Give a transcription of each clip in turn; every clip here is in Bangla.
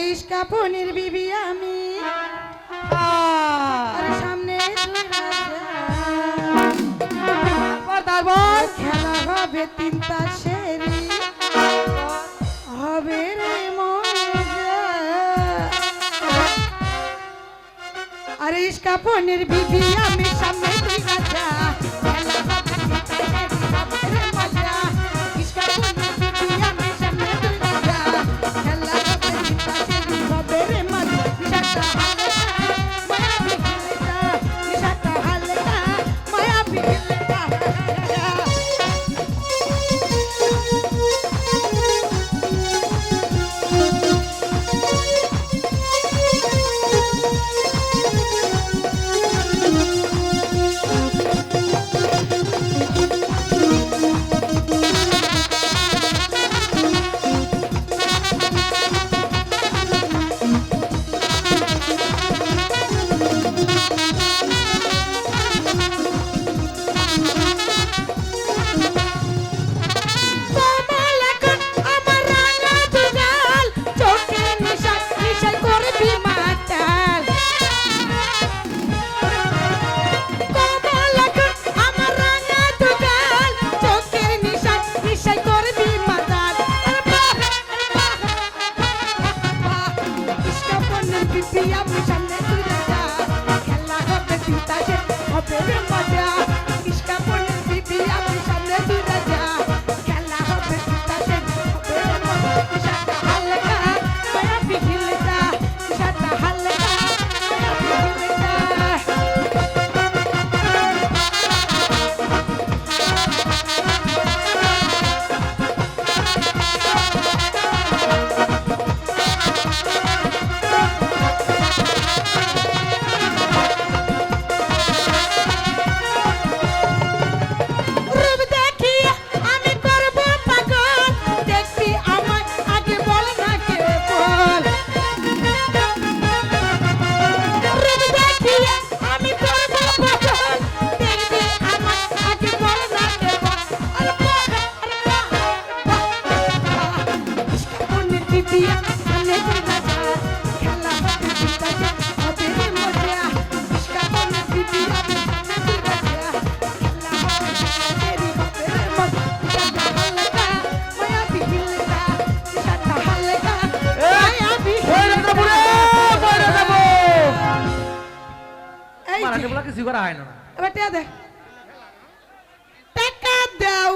করিস কাপনির বিবি আমি। সামনে তারপর খেলা হবে তিন তাসের হবে রে আরে ইস্কাপনের বিবি আমি সামনে তুই রাজা আমি সামনে তুই খেলা হবে তিতাসে হবে মারাঠি যে, বলা কিছু করা হয় না। এবার টিয়া দে। টাকা দাও।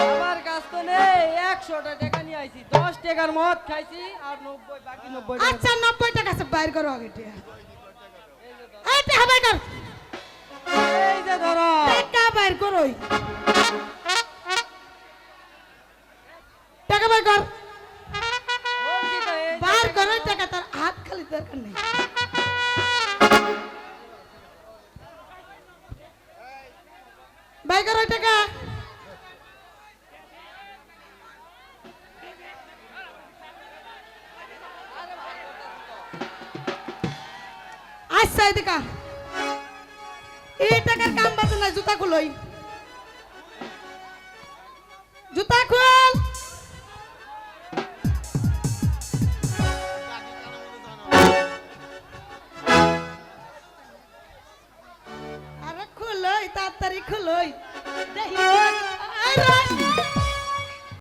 আমার কাছ তো নেই একশোটা টাকা নিয়ে আইছি। দশ টাকার মদ খাইছি আর নব্বই বাকি নব্বই টাকা। আচ্ছা নব্বই টাকা সে বাইর করো আগে টিয়া। এই টাকা বাইর কর। এই যে ধরো। টাকা বাইর করোই টাকা বাইর কর। বার টাকা টাকা তার হাত খালি দরকার নেই। আচ্ছা এদিকা এই টাকার কাম বাজে না, জুতা খুলই জুতা খুল। আরে তাড়াতাড়ি খুলই দেখি